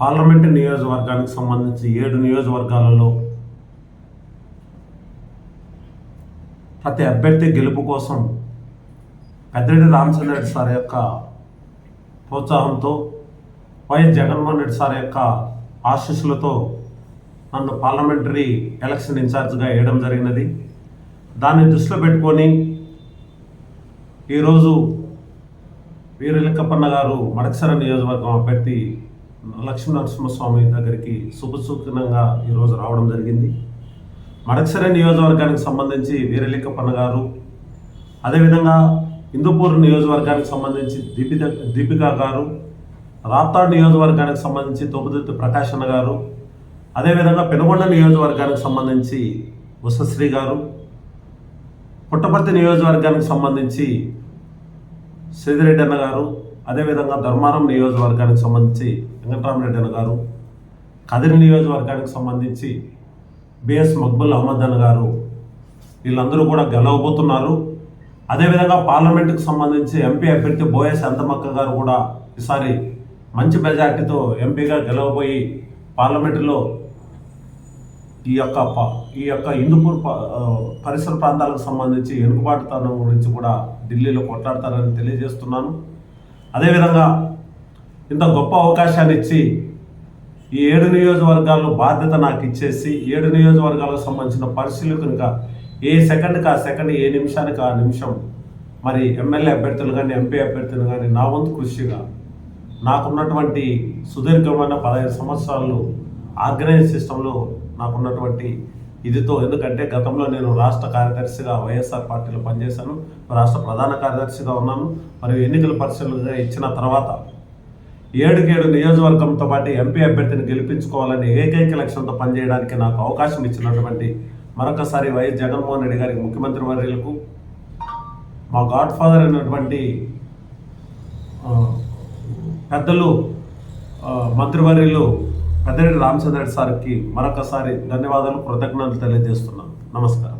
Parliament నియోజకవర్గానికి సంబంధించి ఏడు నియోజకవర్గాలలో ప్రతి అభ్యర్థి గెలుపు కోసం పెద్దిరెడ్డి రామచంద్ర రెడ్డి సార్ యొక్క ప్రోత్సాహంతో వైఎస్ జగన్మోహన్ రెడ్డి సార్ యొక్క ఆశీస్సులతో నన్ను పార్లమెంటరీ ఎలక్షన్ ఇన్ఛార్జ్గా వేయడం జరిగినది. దాన్ని దృష్టిలో పెట్టుకొని ఈరోజు వీరలిక్కప్పన్న గారు మడకసర నియోజకవర్గం అభ్యర్థి లక్ష్మీ నరసింహస్వామి దగ్గరికి శుభసూచనంగా ఈరోజు రావడం జరిగింది. మడకసర నియోజకవర్గానికి సంబంధించి వీరలిక్కపన్న గారు అదేవిధంగా హిందూపూర్ నియోజకవర్గానికి సంబంధించి దీపిక దీపిక గారు రాప్తాడ్ నియోజకవర్గానికి సంబంధించి తోపుదుర్తి ప్రకాశన్న గారు అదేవిధంగా పెనుగొండ నియోజకవర్గానికి సంబంధించి ఉషశ్రీ గారు పుట్టపర్తి నియోజకవర్గానికి సంబంధించి శ్రీధరెడ్డి అన్న గారు అదేవిధంగా ధర్మారం నియోజకవర్గానికి సంబంధించి వెంకటరామరెడ్డి అన్న గారు కదిరి నియోజకవర్గానికి సంబంధించి బిఎస్ మక్బుల్ అహ్మద్ అన్న గారు వీళ్ళందరూ కూడా గెలవబోతున్నారు. అదేవిధంగా పార్లమెంటుకు సంబంధించి ఎంపీ అభ్యర్థి బోయే శాంతమక్క గారు కూడా ఈసారి మంచి మెజార్టీతో ఎంపీగా గెలవబోయి పార్లమెంటులో ఈ యొక్క ప- ఈ యొక్క హిందూపూర్ పరిసర ప్రాంతాలకు సంబంధించి వెనుకబాటుతనం గురించి కూడా ఢిల్లీలో కొట్లాడతారని తెలియజేస్తున్నాను. అదేవిధంగా ఇంత గొప్ప అవకాశాన్ని ఇచ్చి ఈ ఏడు నియోజకవర్గాల్లో బాధ్యత నాకు ఇచ్చేసి ఏడు నియోజకవర్గాలకు సంబంధించిన పరిశీలకునిగా ఏ సెకండ్కి ఆ సెకండ్ ఏ నిమిషానికి ఆ నిమిషం మరి ఎమ్మెల్యే అభ్యర్థులు కానీ ఎంపీ అభ్యర్థులు కానీ నా వంతు కృషిగా నాకున్నటువంటి సుదీర్ఘమైన పదహైదు సంవత్సరాలు ఆర్గనైజ్ సిస్టంలో నాకున్నటువంటి ఇదితో ఎందుకంటే గతంలో నేను రాష్ట్ర కార్యదర్శిగా వైఎస్ఆర్ పార్టీలో పనిచేశాను రాష్ట్ర ప్రధాన కార్యదర్శిగా ఉన్నాను. మరియు ఎన్నికల పరిశీలనగా ఇచ్చిన తర్వాత ఏడుకేడు నియోజకవర్గంతో పాటు ఎంపీ అభ్యర్థిని గెలిపించుకోవాలని ఏకైక లక్ష్యంతో పనిచేయడానికి నాకు అవకాశం ఇచ్చినటువంటి మరొకసారి వైఎస్ జగన్మోహన్ రెడ్డి గారికి ముఖ్యమంత్రి వర్యులకు మా గాడ్ ఫాదర్ అయినటువంటి పెద్దలు మంత్రివర్యులు పెద్దిరెడ్డి రామచంద్ర సార్కి మరొకసారి ధన్యవాదాలు కృతజ్ఞతలు తెలియజేస్తున్నాను. నమస్కారం.